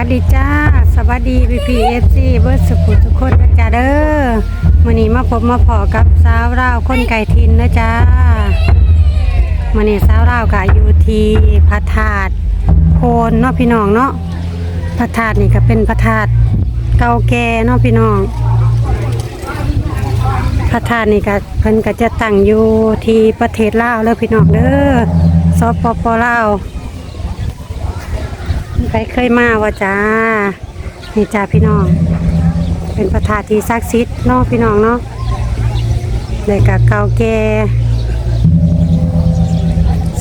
วัสดีจ้า สวัสดีพีพีเอฟซีเบิร์ดสุขุทุกคนนะจ้าเด้อมื่อนี้มาพบมาพอกับสาวราวคนไก่ทินนะจ้ามื่อนี้สาวราวกะอยู่ที่พระธาตุโพนเนาะพี่น้องเนาะพระธาตุนี่ก็เป็นพระธาตุเก่าแก่เนาะพี่น้องพระธาตุนี่ก็เพิ่นก็จะตั้งอยู่ที่ประเทศลาวแล้วพี่น้องเด้อสปปลาว ใครเคยมาว่าจ้านี่จ้าพี่น้อง เป็นพระธาตุที่ศักดิ์สิทธิ์เนาะพี่น้องเนาะเลยกับเก่าแก่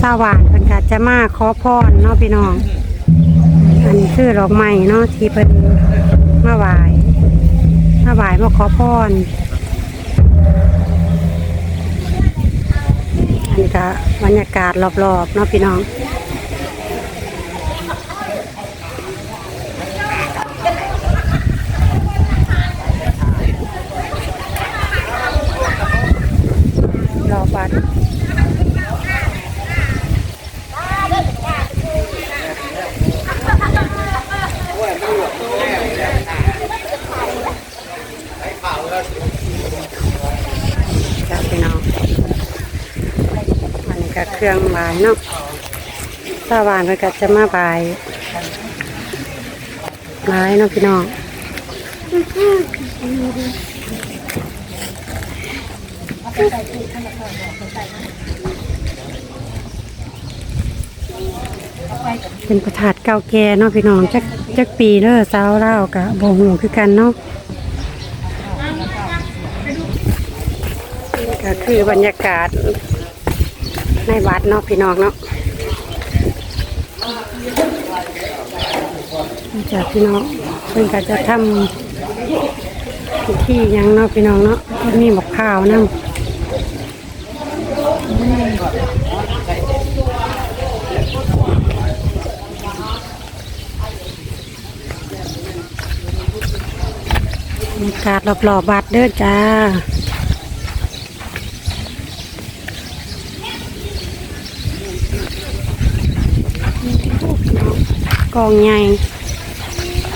สว่านเพิ่นก็จะมาขอพรเนาะพี่น้อง อันนี้คือดอกไม้เนาะที่เพิ่นมาไหว้มาไหว้มาขอพรอันนี้ก็บรรยากาศรอบๆเนาะพี่น้อง รอบัตรจ้าพี่น้อง อันนี้ก็เครื่องบายเนาะสาวานเพิ่นก็จะมาบายบายเนาะพี่น้องเป็นประถาดเก่าแก่เนาะพี่น้องจักจักปีเด้อสาวเล่ากะบ่ฮู้คือกันเนาะก็คือบรรยากาศ ในวัดเนาะพี่น้องเนาะจากพี่น้องเพิ่นก็จะทำพิธีหยังเนาะพี่น้องเนาะก็มีหมกข้าวนํบรรยากาศรอบๆวัดเด้อจ้า กองใหญ่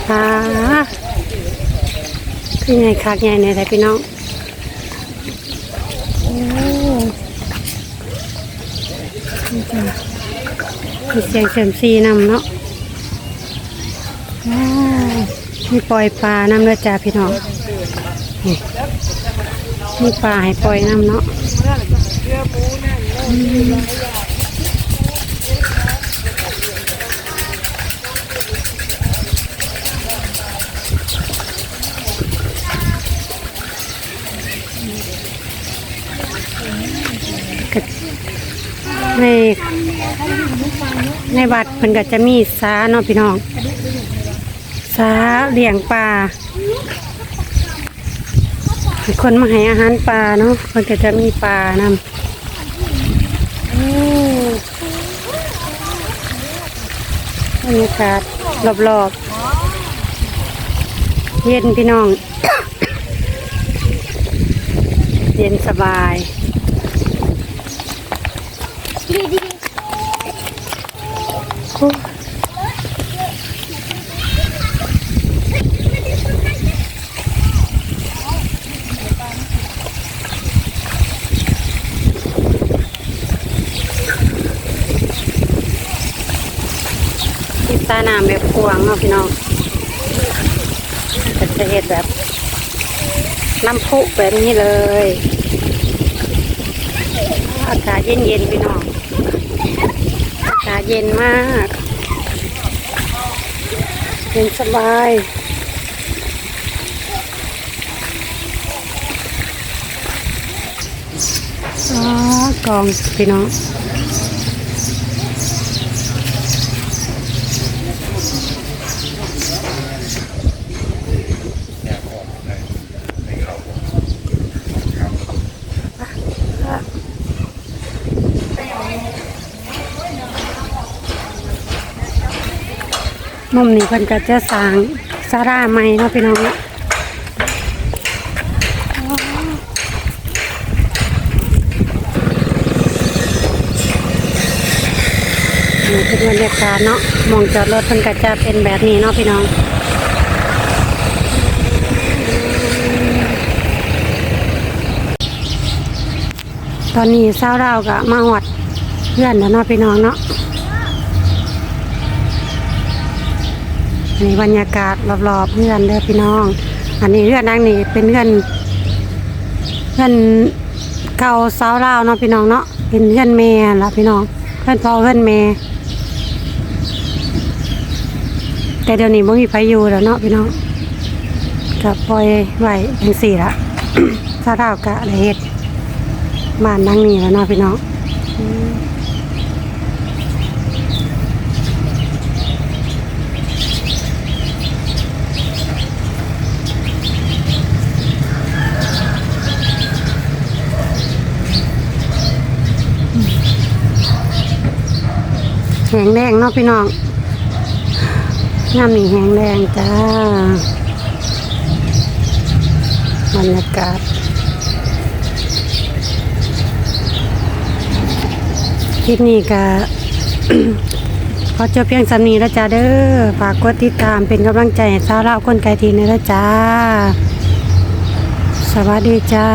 ค่ะคือไงคักใหญ่เนี่ยแต่พี่น้องโอ้จ้ะมีเสียงเสริมซีนำเนาะว้ามีปล่อยปลานำด้วยจ้าพี่น้องนี่มีปลาให้ปล่อยนำเนาะ ในในวัดเพิ่นก็จะมีสาเนาะพี่น้องสาเลี้ยงปลาคนมาให้อาหารปลาเนาะเพิ่นก็จะมีปลานำโอ้บรรยากาศรอบๆ เย็นพี่น้อง เย็นสบาย โอ้ที่ ตาน้ำแบบกวางเนาะพี่น้องก็จะเห็ดแบบน้ำพุแบบนี้เลย อากาศเย็นๆพี่น้องาศเย็นมาก เย็นสบายอ๋อกองพี่น้อง มุมนี้เพิ่นก็จะสร้างสาร่าใหม่เนาะพี่น้องเนาะนี่เป็นบรรยากาศเนาะมองจอดรถเพิ่นก็จะเป็นแบบนี้เนาะพี่น้องตอนนี้เศร้าเราก็มาหอดเพื่อนแล้วเนาะพี่น้องเนาะ นี่บรรยากาศรอบๆเพื่อนเด้อพี่น้อง อันนี้เพื่อนนั่งนี่เป็นเพื่อนเพื่อนเก่าเศร้าเราเนาะพี่น้องเนาะเป็นเพื่อนแม่ละพี่น้องเพื่อนพ่อเพื่อนแม่แต่เดี๋ยวนี้บ่มีไผอยู่แล้วเนาะพี่น้องก็ปล่อยไว้จังสี่ละเศร้าเราก็ได้เฮ็ดบ้านดังนี้แล้วเนาะพี่น้อง แหงแดงเนาะพี่น้องงามนี่แหงแดงจ้าบรรยากาศคลิปนี้ก็ขอจบเพียงสำนีแล้วจ้าเด้อฝากกดติดตามเป็นกำลังใจให้สาวเราคนไกลทีในแล้วจ้า สวัสดีจ้า